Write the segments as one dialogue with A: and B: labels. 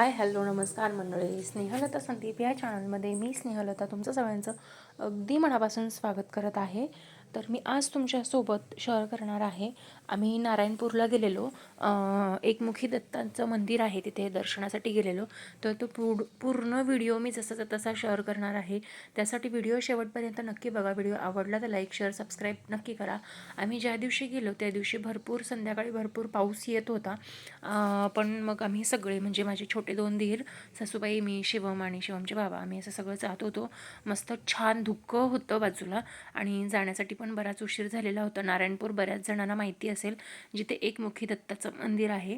A: Hi hello नमस्कार मंडळी. स्नेहलता संदीप या चॅनलमध्ये मी स्नेहलता तुमचं सगळ्यांचं अगदी मनापासून स्वागत करत आहे. तर मी आज तुमच्यासोबत शेअर करणार आहे. आम्ही नारायणपूरला गेलेलो. एकमुखी दत्तांचं मंदिर आहे तिथे दर्शनासाठी गेलेलो. तर तो पूड पूर्ण व्हिडिओ मी जसाचा तसा शेअर करणार आहे त्यासाठी व्हिडिओ शेवटपर्यंत नक्की बघा. व्हिडिओ आवडला तर लाईक शेअर सबस्क्राईब नक्की करा. आम्ही ज्या दिवशी गेलो त्या दिवशी भरपूर संध्याकाळी भरपूर पाऊस येत होता. पण मग आम्ही सगळे म्हणजे माझे छोटे दोन धीर सासूबाई मी शिवम आणि शिवमचे बाबा आम्ही असं सगळं जात होतो. मस्त छान धुकं होतं बाजूला आणि जाण्यासाठी पण बराच उशीर झालेला होता. नारायणपूर बऱ्याच जणांना माहिती असेल जिथे एकमुखी दत्ताचं मंदिर आहे.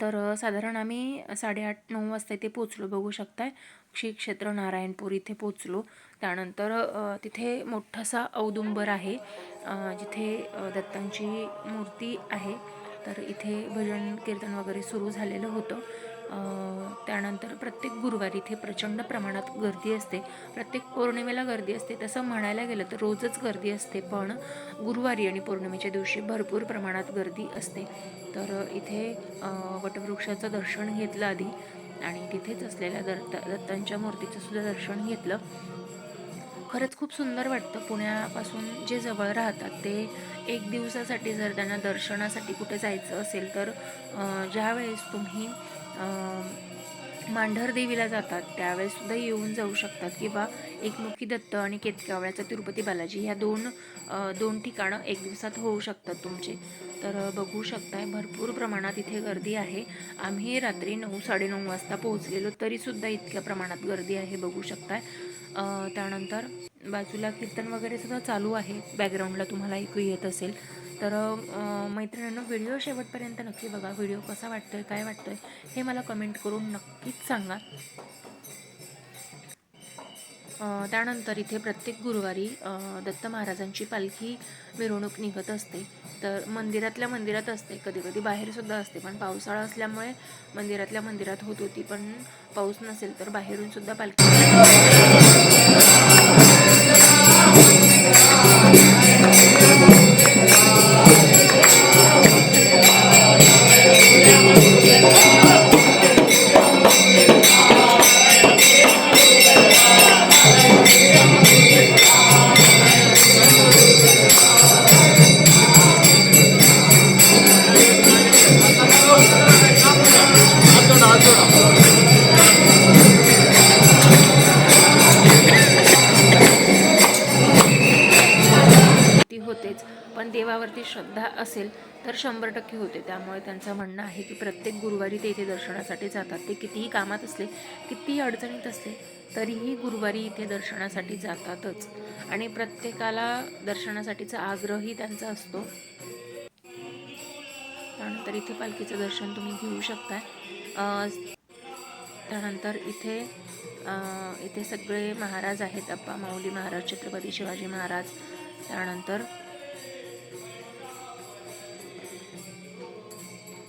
A: तर साधारण आम्ही साडेआठ नऊ वाजता इथे पोचलो बघू शकताय श्री क्षेत्र नारायणपूर इथे पोचलो त्यानंतर तिथे मोठासा औदुंबर आहे जिथे दत्तांची मूर्ती आहे. तर इथे भजन कीर्तन वगैरे सुरू झालेलं होतं. त्यानंतर प्रत्येक गुरुवारी इथे प्रचंड प्रमाणात गर्दी असते. प्रत्येक पौर्णिमेला गर्दी असते. तसं म्हणायला गेलं तर रोजच गर्दी असते पण गुरुवारी आणि पौर्णिमेच्या दिवशी भरपूर प्रमाणात गर्दी असते. तर इथे वटवृक्षाचं दर्शन घेतलं आधी आणि तिथेच असलेल्या दत्त दत्तांच्या मूर्तीचं सुद्धा दर्शन घेतलं. खरंच खूप सुंदर वाटतं पुण्यापासून जे जवळ राहतात. ते एक दिवसासाठी जर त्यांना दर्शनासाठी कुठे जायचं असेल तर ज्यावेळेस तुम्ही मांढरदेवीला मांढर देवीला जातात. त्यावेळेस सुद्धा येऊन जाऊ शकतात किंवा एकमुखी दत्त आणि केतकावळ्याचा तिरुपती बालाजी ह्या दोन दोन ठिकाणं एक दिवसात होऊ शकतात तुमचे. तर बघू शकताय भरपूर प्रमाणात इथे गर्दी आहे. आम्ही रात्री नऊ साडेनऊ वाजता पोहोचलेलो तरीसुद्धा इतक्या प्रमाणात गर्दी आहे बघू शकताय. त्यानंतर बाजूला कीर्तन वगैरे सुद्धा चालू आहे. बॅकग्राऊंडला तुम्हाला ऐकू येत असेल. तर मैत्रिणींनो व्हिडिओ शेवटपर्यंत नक्की बघा. व्हिडिओ कसा वाटतोय काय वाटतोय हे मला कमेंट करून नक्कीच सांगा. त्यानंतर इथे प्रत्येक गुरुवारी दत्त महाराजांची पालखी मिरवणूक निघत असते. तर मंदिरातल्या मंदिरात असते कधी कधी बाहेरसुद्धा असते पण पावसाळा असल्यामुळे मंदिरातल्या मंदिरात होत होती पण पाऊस नसेल तर बाहेरून सुद्धा पालखी होतेच. पण देवावरती श्रद्धा असेल तर शंभर टक्के होते. त्यामुळे त्यांचं म्हणणं आहे की प्रत्येक गुरुवारी ते इथे दर्शनासाठी जातात. ते कितीही कामात असले कितीही अडचणीत असले तरीही गुरुवारी इथे दर्शनासाठी जातातच. आणि प्रत्येकाला दर्शनासाठीचा आग्रहही त्यांचा असतो. त्यानंतर इथे पालखीचं दर्शन तुम्ही घेऊ शकताय. त्यानंतर इथे इथे सगळे महाराज आहेत. अप्पा माऊली महाराज छत्रपती शिवाजी महाराज. त्यानंतर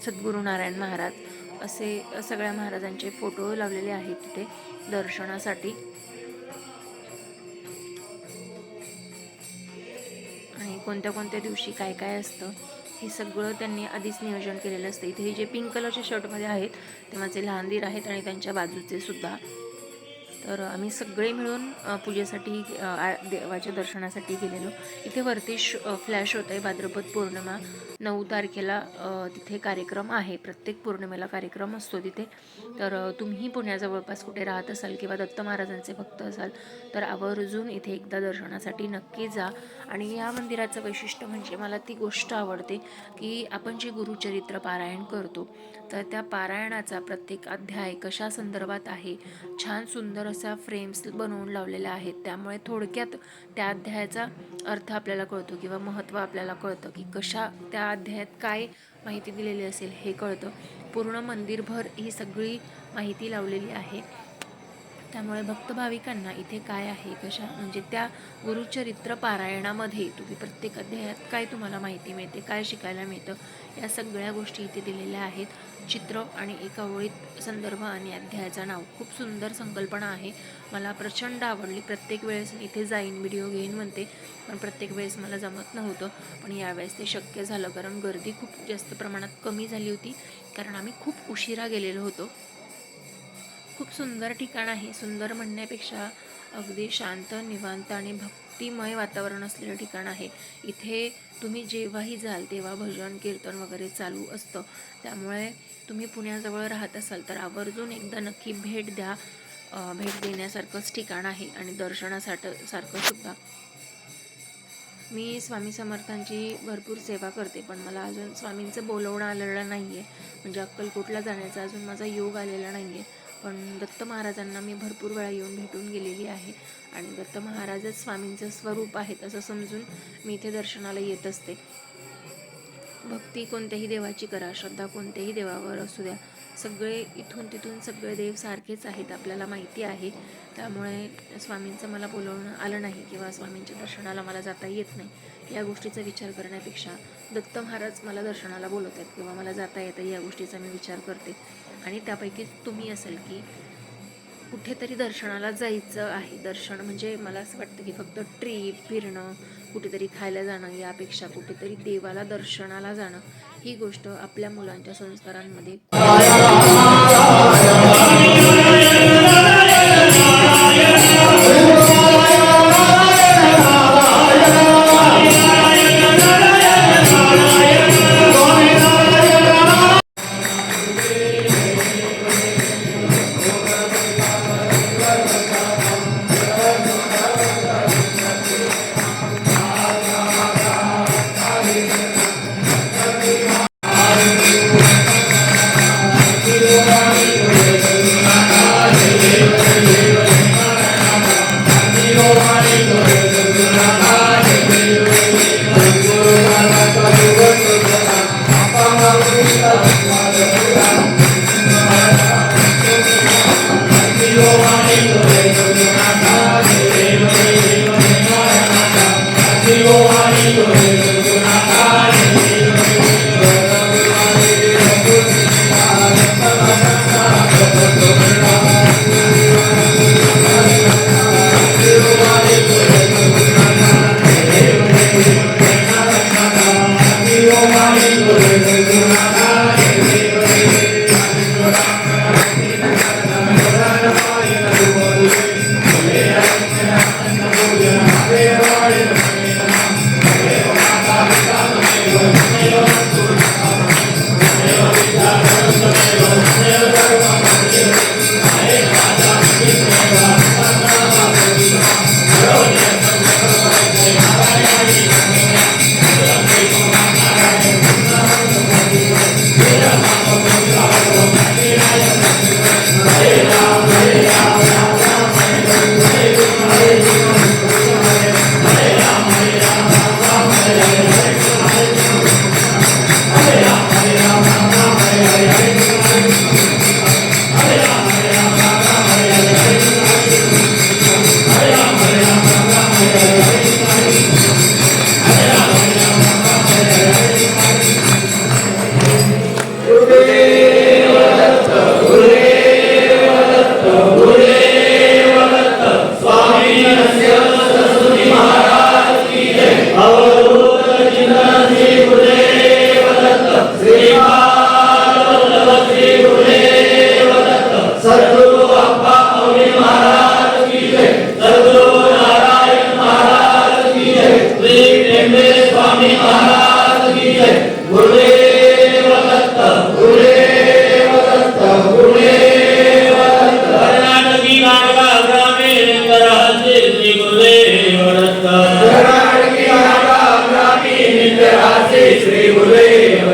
A: सद्गुरू नारायण महाराज असे सगळ्या महाराजांचे फोटो लावलेले आहेत तिथे दर्शनासाठी. आणि कोणत्या कोणत्या दिवशी काय काय असतं हे सगळं त्यांनी आधीच नियोजन केलेलं असतं. इथे हे जे पिंक कलरच्या शर्टमध्ये आहेत ते माझे लहान दीर आहेत आणि त्यांच्या बाजूचे सुद्धा तर आम्ही सगळे मिळून पूजेसाठी देवाच्या दर्शनासाठी गेलेलो. इथे वरती श फ्लॅश होत आहे भाद्रपद पौर्णिमा. नऊ तारखेला तिथे कार्यक्रम आहे. प्रत्येक पौर्णिमेला कार्यक्रम असतो तिथे. तर तुम्ही पुण्या जवळपास कुठे राहत असाल किंवा दत्त महाराजांचे भक्त असाल तर आवर्जून इथे एकदा दर्शनासाठी नक्की जा. आणि या मंदिराचं वैशिष्ट्य म्हणजे मला ती गोष्ट आवडते की आपण जे गुरुचरित्र पारायण करतो तर त्या पारायणाचा प्रत्येक अध्याय कशा संदर्भात आहे? छान सुंदर अशा फ्रेम्स बनवून लावलेल्या आहेत त्यामुळे थोडक्यात त्या अध्यायाचा अर्थ आपल्याला कळतो किंवा महत्त्व आपल्याला कळतं की कशा त्या अध्यायात काय माहिती दिलेली असेल हे कळतं. पूर्ण मंदिरभर ही सगळी माहिती लावलेली आहे. त्यामुळे भक्त भाविकांना इथे काय आहे कशा म्हणजे त्या गुरुचरित्र पारायणामध्ये तुम्ही प्रत्येक अध्यायात काय तुम्हाला माहिती मिळते काय शिकायला मिळतं या सगळ्या गोष्टी इथे दिलेल्या आहेत. चित्र आणि एका ओळीत संदर्भ आणि अध्यायाचं नाव. खूप सुंदर संकल्पना आहे. मला प्रचंड आवडली. प्रत्येक वेळेस मी इथे जाईन व्हिडिओ घेईन म्हणते पण प्रत्येक वेळेस मला जमत नव्हतं. पण यावेळेस ते शक्य झालं कारण गर्दी खूप जास्त प्रमाणात कमी झाली होती कारण आम्ही खूप उशिरा गेलेलो होतो. खूप सुंदर ठिकाण आहे. सुंदर म्हणण्यापेक्षा अगदी शांत निवांत आणि भक्तिमय वातावरण असलेलं ठिकाण आहे. इथे तुम्ही जेव्हाही जाल तेव्हा भजन कीर्तन वगैरे चालू असतं. त्यामुळे तुम्ही पुण्याजवळ राहत असाल तर आवर्जून एकदा नक्की भेट द्या. भेट देण्यासारखंच ठिकाण आहे आणि दर्शनासाठी सारखं सुद्धा. मी स्वामी समर्थांची भरपूर सेवा करते पण मला अजून स्वामींचं बोलवणं आलेलं नाही आहे म्हणजे अक्कलकोटला जाण्याचा अजून माझा योग आलेला नाही आहे पण दत्त महाराजांना मी भरपूर वेळा येऊन भेटून गेलेली आहे. आणि दत्त महाराजच स्वामींचं स्वरूप आहेत असं समजून मी इथे दर्शनाला येत असते. भक्ती कोणत्याही देवाची करा श्रद्धा कोणत्याही देवावर असू द्या. सगळे इथून तिथून सगळे देव सारखेच आहेत आपल्याला माहिती आहे. त्यामुळे स्वामींचं मला बोलवणं आलं नाही किंवा स्वामींच्या दर्शनाला मला जाता येत नाही. या गोष्टीचा विचार करण्यापेक्षा दत्त महाराज मला दर्शनाला बोलवत आहेत किंवा मला जाता येतं या गोष्टीचा मी विचार करते. आणि त्यापैकी तुम्ही असेल की कुठेतरी दर्शनाला जायचं आहे. दर्शन म्हणजे मला असं वाटतं की फक्त ट्रीप फिरणं कुठेतरी खायला जाणं यापेक्षा कुठेतरी देवाला दर्शनाला जाणं ही गोष्ट आपल्या मुलांच्या संस्कारांमध्ये Yeah.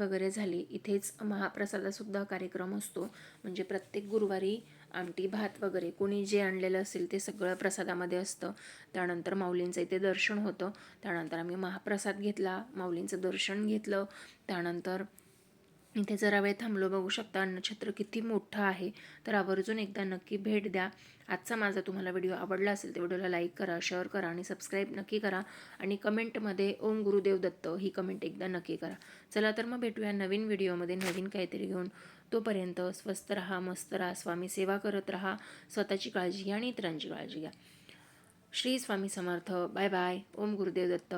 A: वगैरे झाली इथेच महाप्रसादासुद्धा कार्यक्रम असतो. म्हणजे प्रत्येक गुरुवारी आमटी भात वगैरे कोणी जे आणलेलं असेल ते सगळं प्रसादामध्ये असतं. त्यानंतर माऊलींचं इथे दर्शन होतं. त्यानंतर आम्ही महाप्रसाद घेतला माऊलींचं दर्शन घेतलं. त्यानंतर इथे जरा वेळ थांबलो बघू शकता अन्नछत्र किती मोठं आहे. तर आवर्जून एकदा नक्की भेट द्या. आजचा माझा तुम्हाला व्हिडिओ आवडला असेल तर व्हिडिओला लाईक करा शेअर करा आणि सबस्क्राईब नक्की करा. आणि कमेंटमध्ये ओम गुरुदेव दत्त ही कमेंट एकदा नक्की करा. चला तर मग भेटूया नवीन व्हिडिओमध्ये नवीन काहीतरी घेऊन. तोपर्यंत स्वस्त राहा मस्त राहा स्वामी सेवा करत राहा स्वतःची काळजी घ्या आणि इतरांची काळजी घ्या. श्री स्वामी समर्थ. Bye bye. ओम गुरुदेव दत्त